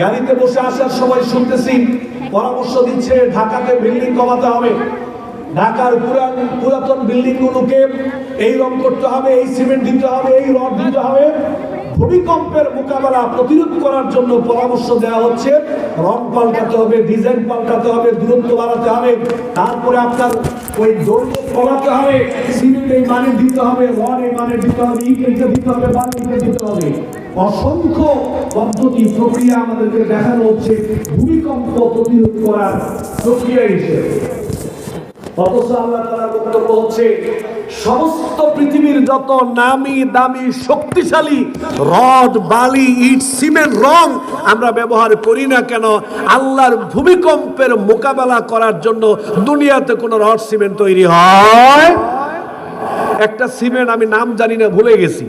গাড়িতে বসে আসার সময় শুনতেছি পরামর্শ দিচ্ছে ঢাকাতে বিল্ডিং কমাতে হবে। ঢাকার পুরান পুরাতন বিল্ডিং গুলোকে এই রং করতে হবে, এই সিমেন্ট দিতে হবে, এই রড দিতে হবে। ভূমিকম্পের মোকাবেলা প্রতিরোধ করার জন্য পরামর্শ দেওয়া হচ্ছে। রং পাল্টাতে হবে, ডিজাইন পাল্টাতে হবে, দূরত্ব বাড়াতে হবে। তারপরে আপনার ওই দৈর্ঘ্য কমাতে হবে, সিমেন্ট এই মানে দিতে হবে, রড এই মানে দিতে হবে ইট দিতে হবে, বালি দিতে হবে। অসংখ্য পদ্ধতি, প্রক্রিয়া আমাদেরকে দেখানো হচ্ছে। ভূমিকম্প প্রতিরোধ করার প্রক্রিয়া হিসেবে। অথচ আল্লাহ তাআলার বক্তব্য হচ্ছে, সমস্ত পৃথিবীর যত নামি দামি শক্তিশালী রড, বালি, ইট, সিমেন্ট, রং আমরা ব্যবহার করি না কেন, আল্লাহর ভূমিকম্পের মোকাবেলা করার জন্য দুনিয়াতে কোনো রড, সিমেন্ট তৈরি হয়। একটা সিমেন্ট আমি নাম জানি না, ভুলে গেছি।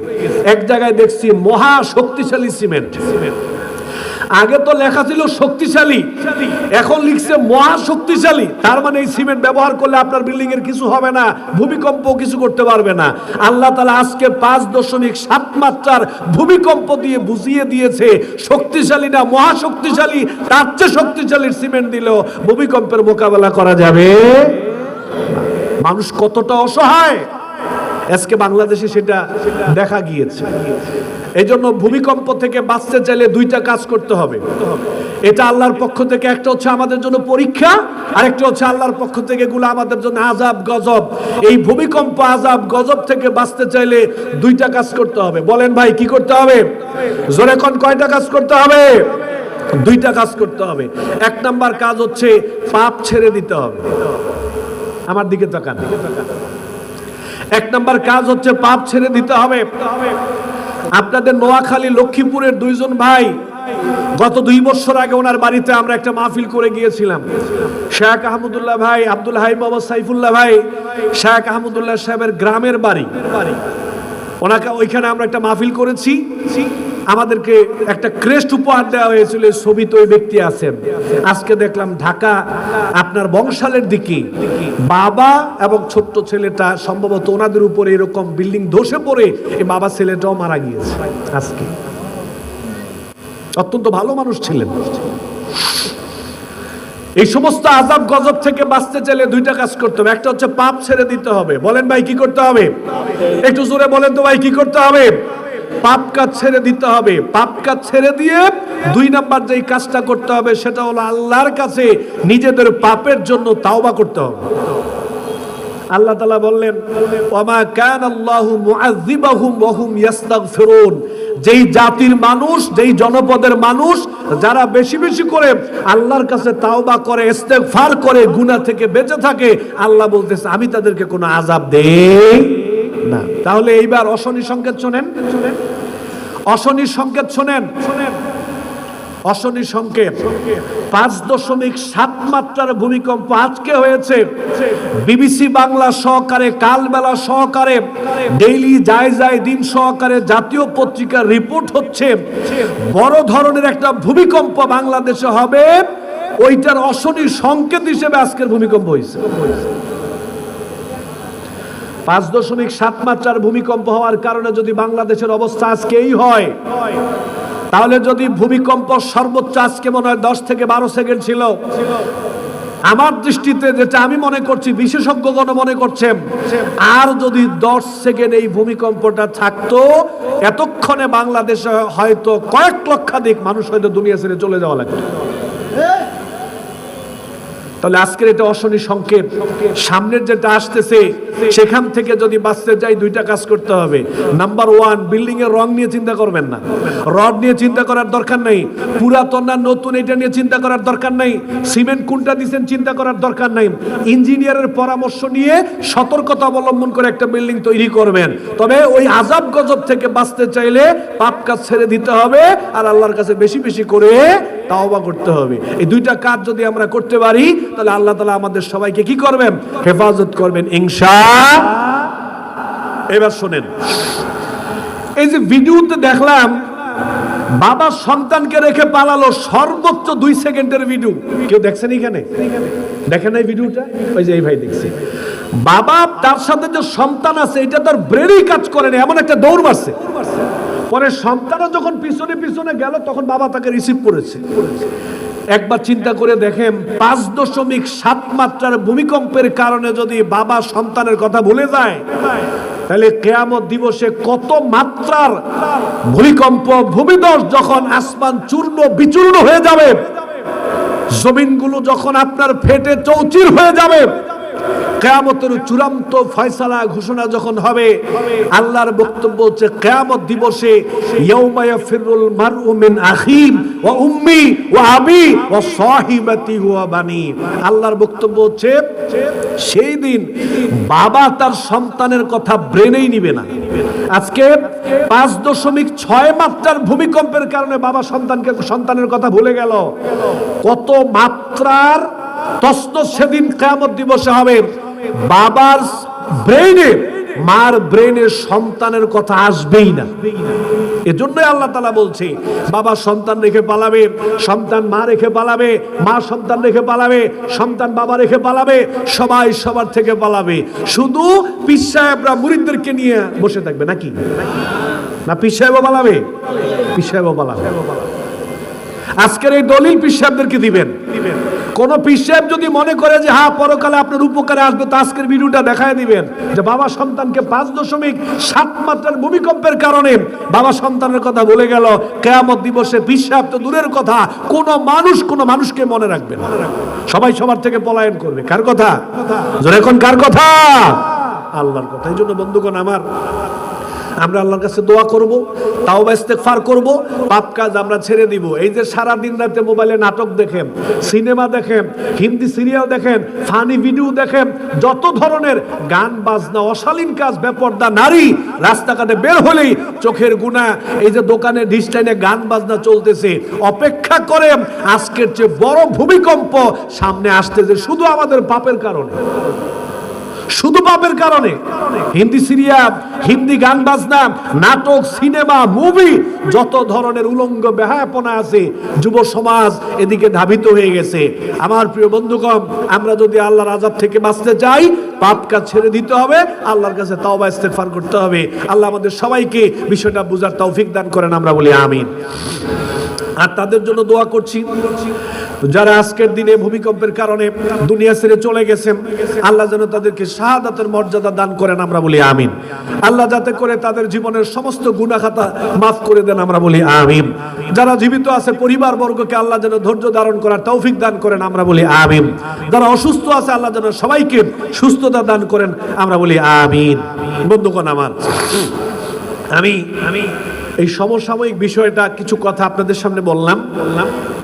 এক জায়গায় দেখছি মহা শক্তিশালী সিমেন্ট। আগে তো লেখা ছিল শক্তিশালী, এখন লিখছে মহা শক্তিশালী। তার মানে এই সিমেন্ট ব্যবহার করলে আপনার বিল্ডিং এর কিছু হবে না ভূমিকম্প কিছু করতে পারবে না। আল্লাহ তালা আজকে পাঁচ দশমিক সাত মাত্রার ভূমিকম্প দিয়ে বুঝিয়ে দিয়েছে, শক্তিশালী না মহা শক্তিশালী, তার চেয়ে শক্তিশালী সিমেন্ট দিলেও ভূমিকম্পের মোকাবেলা করা যাবে। মানুষ কতটা অসহায় আজকে বাংলাদেশে সেটা দেখা গিয়েছে। এই জন্য ভূমিকম্প থেকে বাঁচতে চাইলে দুইটা কাজ করতে হবে। এটা আল্লাহর পক্ষ থেকে, একটা হচ্ছে আমাদের জন্য পরীক্ষা আর একটা হচ্ছে আল্লাহর পক্ষ থেকে এগুলো আমাদের জন্য আজাব গজব। এই ভূমিকম্প আজাব গজব থেকে বাঁচতে চাইলে দুইটা কাজ করতে হবে। বলেন ভাই, কি করতে হবে? জোরে কোন কয়টা কাজ করতে হবে? দুইটা কাজ করতে হবে। এক নাম্বার কাজ হচ্ছে পাপ ছেড়ে দিতে হবে। আমার দিকে তাকান। এক নম্বর কাজ হচ্ছে পাপ ছেড়ে দিতে হবে। আপনাদের নোয়াখালী, লক্ষ্মীপুরের দুইজন ভাই, গত দুই বছর আগে ওনার বাড়িতে আমরা একটা মাহফিল করে গিয়েছিলাম। শেখ আহমদুল্লাহ ভাই, আব্দুল হাই বাবা সাইফুল্লাহ ভাই শেখ আহমদুল্লাহ সাহেবের গ্রামের বাড়ি। ওনাকে ওইখানে আমরা একটা মাহফিল করেছি। আমাদেরকে একটা ক্রেস্ট উপহার দেওয়া হয়েছিল, এই ছবিতে ওই ব্যক্তি আছেন। আজকে দেখলাম ঢাকা আপনার বংশালের দিকে বাবা এবং ছোট্ট ছেলেটা সম্ভবত ওনাদের উপরে এরকম বিল্ডিং ধসে পড়ে এই বাবা ছেলেটাও মারা গিয়েছে আজকে। অত্যন্ত ভালো মানুষ ছিলেন। এই সমস্ত আজাব গজব থেকে বাঁচতে চাইলে দুইটা কাজ করতে হবে। একটা হচ্ছে পাপ ছেড়ে দিতে হবে। বলেন ভাই, কি করতে হবে? একটু জোরে বলেন তো ভাই, কি করতে হবে? পাপ কাজ ছেড়ে দিতে হবে। পাপ কাজ ছেড়ে দিয়ে দুই নাম্বার যেই কাজটা করতে হবে, সেটা হলো আল্লাহর কাছে নিজেদের পাপের জন্য তাওবা করতে হবে। আল্লাহ তালা বললেন ওমা কান আল্লাহু মুআযিবাহুম ওয়া হুম ইয়াস্তাগফিরুন। যেই জাতির মানুষ, যেই জনপদের মানুষ, যারা বেশি বেশি করে আল্লাহর কাছে তাওবা করে, ইস্তেগফার করে, গুনাহ থেকে বেঁচে থাকে, আল্লাহ বলতেছে, আমি তাদেরকে কোনো আযাব দেই না। তাহলে এইবার অশনি সংকেত শোনেন। অশনি সংকেত শোনেন। অশনি সংকেত। পাঁচ দশমিক সাত মাত্রার ভূমিকম্প আজকে হয়েছে। বিবিসি বাংলা সহকারে, কালবেলা সহকারে, ডেইলি যায় যায় দিন সহকারে জাতীয় পত্রিকার রিপোর্ট হচ্ছে। বড় ধরনের একটা ভূমিকম্প বাংলাদেশে হবে। ওইটার অশনি সংকেত হিসেবে আজকের ভূমিকম্প হয়েছে। পাঁচ দশমিক সাত মাত্রার ভূমিকম্প হওয়ার কারণে যদি বাংলাদেশের অবস্থা আজকে এই হয়, তাহলে যদি ভূমিকম্প সর্বোচ্চ আজকে মনে হয় দশ থেকে বারো সেকেন্ড ছিল। আমার দৃষ্টিতে যেটা আমি মনে করছি বিশেষজ্ঞগণ মনে করছেন, আর যদি দশ সেকেন্ড এই ভূমিকম্পটা থাকতো, এতক্ষণে বাংলাদেশে হয়তো কয়েক লক্ষাধিক মানুষ হয়তো দুনিয়া ছেড়ে চলে যাওয়া লাগতো। তাহলে আজকের এটা অশনি সংকেত সামনের যেটা আসতেছে, সেখান থেকে যদি বাঁচতে যাই, দুইটা কাজ করতে হবে। নাম্বার ওয়ান বিল্ডিং এর রং নিয়ে চিন্তা করবেন না। রড নিয়ে চিন্তা করার দরকার নেই। পুরাতন না নতুন এটা নিয়ে চিন্তা করার দরকার নেই। সিমেন্ট কোনটা দিচ্ছেন চিন্তা করার দরকার নেই। ইঞ্জিনিয়ারের পরামর্শ নিয়ে সতর্কতা অবলম্বন করে একটা বিল্ডিং তৈরি করবেন। তবে ওই আজাব গজব থেকে বাঁচতে চাইলে পাপ কাজ ছেড়ে দিতে হবে আর আল্লাহর কাছে বেশি বেশি করে তাওবা করতে হবে। এই দুইটা কাজ যদি আমরা করতে পারি তাহলে আল্লাহ তালা আমাদের সবাইকে কি করবেন? হেফাজত করবেন, ইনশা এবার শোনেন। এই যে ভিডিওতে দেখলাম, বাবা সন্তানকে রেখে পালালো সর্বোচ্চ দুই সেকেন্ডের ভিডিও। কেউ দেখছেন এখানে? দেখেন এই ভিডিওটা? ওই যে এই ভাই দেখছে। বাবা তার সাথে যে সন্তান আছে, এটা তার ব্রেনই কাজ করে না, এমন একটা দৌড় মারছে। পরে সন্তানও যখন পিছনে পিছনে গেল, তখন বাবা তাকে রিসিভ করেছে। একবার চিন্তা করে দেখেন, পাঁচ দশমিক সাত মাত্রার ভূমিকম্পের কারণে যদি বাবা সন্তানের কথা ভুলে যায়, তাহলে কেয়ামত দিবসে কত মাত্রার ভূমিকম্প, ভূমিদশ যখন আসমান চূর্ণ বিচূর্ণ হয়ে যাবে, জমিনগুলো যখন আপনার ফেটে চৌচির হয়ে যাবে কেয়ামতের চূড়ান্ত ফয়সালা ঘোষণা যখন হবে, আল্লাহর বক্তব্য হচ্ছে কেয়ামত দিবসে, ইয়াউমা ইয়াফিরুল মারউ মিন আখিম ওয়া উম্মি ওয়া আবি ওয়া সাহিবাতি ওয়া বানি আল্লাহর বক্তব্য হচ্ছে, সেই দিন বাবা তার সন্তানের কথা ব্রেনেই নিবে না। আজকে পাঁচ দশমিক ছয় মাত্রার ভূমিকম্পের কারণে বাবা সন্তানকে, সন্তানের কথা ভুলে গেল। কত মাত্রার তস্ত সেদিন কেয়ামত দিবসে হবে। বাবার ব্রেনে মার ব্রেনে সন্তানের কথা আসবেই না। এজন্যই আল্লাহ তালা বলছে, বাবা সন্তান রেখে পালাবে, সন্তান মা রেখে পালাবে, মা সন্তান রেখে পালাবে, সন্তান বাবা রেখে পালাবে, সবাই সবার থেকে পালাবে। শুধু পিস সাহেবরা মুরিদদেরকে নিয়ে বসে থাকবে নাকি? না পিস সাহেবও পালাবে? পিস সাহেবও পালাবে। আজকের এই দলিল পিস সাহেবদেরকে দিবেন। কোন পিস সাহেব যদি মনে করে যে হ্যাঁ পরকালে আপনার উপকারে আসবে, তো আজকের ভিডিওটা দেখায় দিবেন যে, বাবা সন্তানকে পাঁচ দশমিক সাত মাত্রার ভূমিকম্পের কারণে বাবা সন্তানের কথা বলে গেল। কেয়ামত দিবসে পিস সাহেব তো দূরের কথা, কোন মানুষ কোন মানুষকে মনে রাখবে সবাই সবার থেকে পলায়ন করবে। কার কথা? এখন কার কথা? আল্লাহর কথা। এই জন্য বন্ধুগণ আমার আমরা আল্লাহর কাছে দোয়া করব তাও ইস্তেগফার করব, পাপ কাজ আমরা ছেড়ে দিব। এই যে সারা দিন রাতে মোবাইলে নাটক দেখেন, সিনেমা দেখেন, হিন্দি সিরিয়াল দেখেন, ফানি ভিডিও দেখেন, যত ধরনের গান, বাজনা, অশালীন কাজ, বেপর্দা, নারী, রাস্তাঘাটে বের হলেই চোখের গুণা, এই যে দোকানে ডিস্টাইনে গান, বাজনা চলতেছে, অপেক্ষা করে আজকের চেয়ে বড় ভূমিকম্প সামনে আসতেছে, শুধু আমাদের পাপের কারণে। শুধু পাপের কারণে। হিন্দি সিরিয়াল, হিন্দি গান বাজনা নাটক, সিনেমা, মুভি, যত ধরনের উলঙ্গ বেহায়াপনা আছে, যুব সমাজ এদিকে ধাবিত হয়ে গেছে। আমার প্রিয় বন্ধুগণ, আমরা যদি আল্লাহর আজাব থেকে বাঁচতে চাই, পাপ কাজ ছেড়ে দিতে হবে, আল্লাহর কাছে তাওবা, ইস্তেগফার করতে হবে। আল্লাহ আমাদের সবাইকে বিষয়টা বুঝার তৌফিক দান করেন, আমরা বলি আমিন। আর তাদের জন্য দোয়া করছি। যারা আজকের দিনে ভূমিকম্পের কারণে দুনিয়া ছেড়ে চলে গেছেন, আল্লাহ যেন তাদেরকে শাহাদাতের মর্যাদা দান করেন, আমরা বলি আমিন। আল্লাহ যাতে করে তাদের জীবনের সমস্ত গুণাখাতা মাফ করে দেন, আমরা বলি আমিন। যারা জীবিত আছে পরিবার বর্গকে আল্লাহ যেন ধৈর্য ধারণ করার তৌফিক দান করেন, আমরা বলি আমিন। যারা অসুস্থ আছে, আল্লাহ যেন সবাইকে সুস্থতা দান করেন, আমরা বলি আমিন। বন্ধুগণ আমার, আমি আমি এই সমসাময়িক বিষয়টা কিছু কথা আপনাদের সামনে বললাম।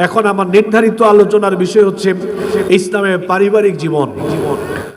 এখন আমার নির্ধারিত আলোচনার বিষয় হচ্ছে ইসলামের পারিবারিক জীবন।